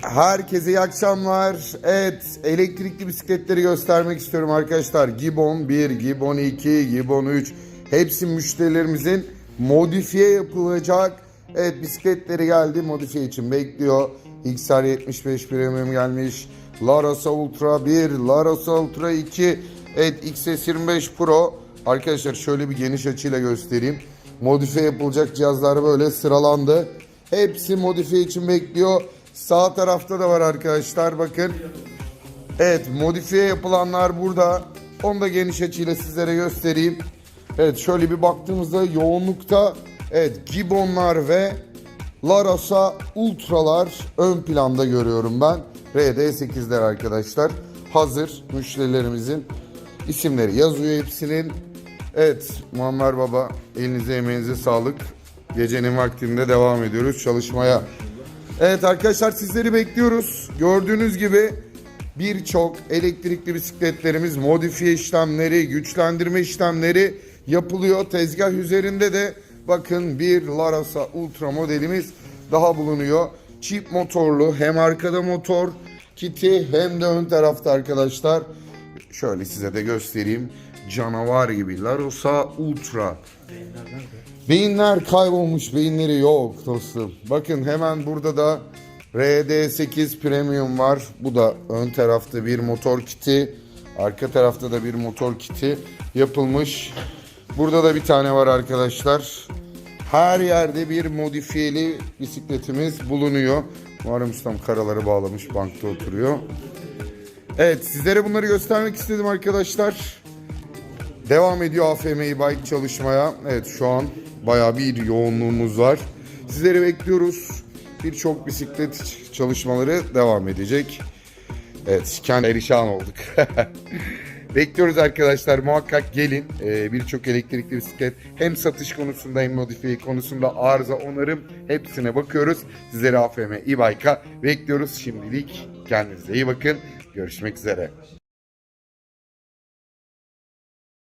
Herkese iyi akşamlar. Evet, elektrikli bisikletleri göstermek istiyorum arkadaşlar. Gibbon 1, Gibbon 2, Gibbon 3. Hepsi müşterilerimizin modifiye yapılacak. Evet, bisikletleri geldi. Modifiye için bekliyor. XR 75 Premium gelmiş. Larosa Ultra 1, Larosa Ultra 2. Evet, XS25 Pro. Arkadaşlar şöyle bir geniş açıyla göstereyim. Modifiye yapılacak cihazlar böyle sıralandı. Hepsi modifiye için bekliyor. Sağ tarafta da var arkadaşlar bakın. Evet modifiye yapılanlar burada. Onu da geniş açıyla sizlere göstereyim. Evet şöyle bir baktığımızda yoğunlukta evet Gibbon'lar ve Larosa Ultra'lar ön planda görüyorum ben. RD8'ler arkadaşlar. Hazır müşterilerimizin isimleri yazıyor hepsinin. Evet Muammer Baba elinize emeğinize sağlık. Gecenin vaktinde devam ediyoruz çalışmaya. Evet arkadaşlar sizleri bekliyoruz. Gördüğünüz gibi birçok elektrikli bisikletlerimiz modifiye işlemleri, güçlendirme işlemleri yapılıyor. Tezgah üzerinde de bakın bir Larosa Ultra modelimiz daha bulunuyor. Çift motorlu hem arkada motor kiti hem de ön tarafta arkadaşlar. Şöyle size de göstereyim. Canavar gibi Larosa Ultra. Beyinler kaybolmuş, beyinleri yok dostum. Bakın hemen burada da RD8 Premium var. Bu da ön tarafta bir motor kiti, arka tarafta da bir motor kiti yapılmış. Burada da bir tane var arkadaşlar. Her yerde bir modifiyeli bisikletimiz bulunuyor. Muharrem Ustam karaları bağlamış, bankta oturuyor. Evet, sizlere bunları göstermek istedim arkadaşlar. Devam ediyor AFM e-bike çalışmaya. Evet şu an bayağı bir yoğunluğumuz var. Sizleri bekliyoruz. Birçok bisiklet çalışmaları devam edecek. Evet kendi erişan olduk. Bekliyoruz arkadaşlar muhakkak gelin. Ee, Birçok elektrikli bisiklet hem satış konusunda hem modifiye konusunda arıza onarım hepsine bakıyoruz. Sizleri AFM e-bike'a bekliyoruz. Şimdilik kendinize iyi bakın. Görüşmek üzere.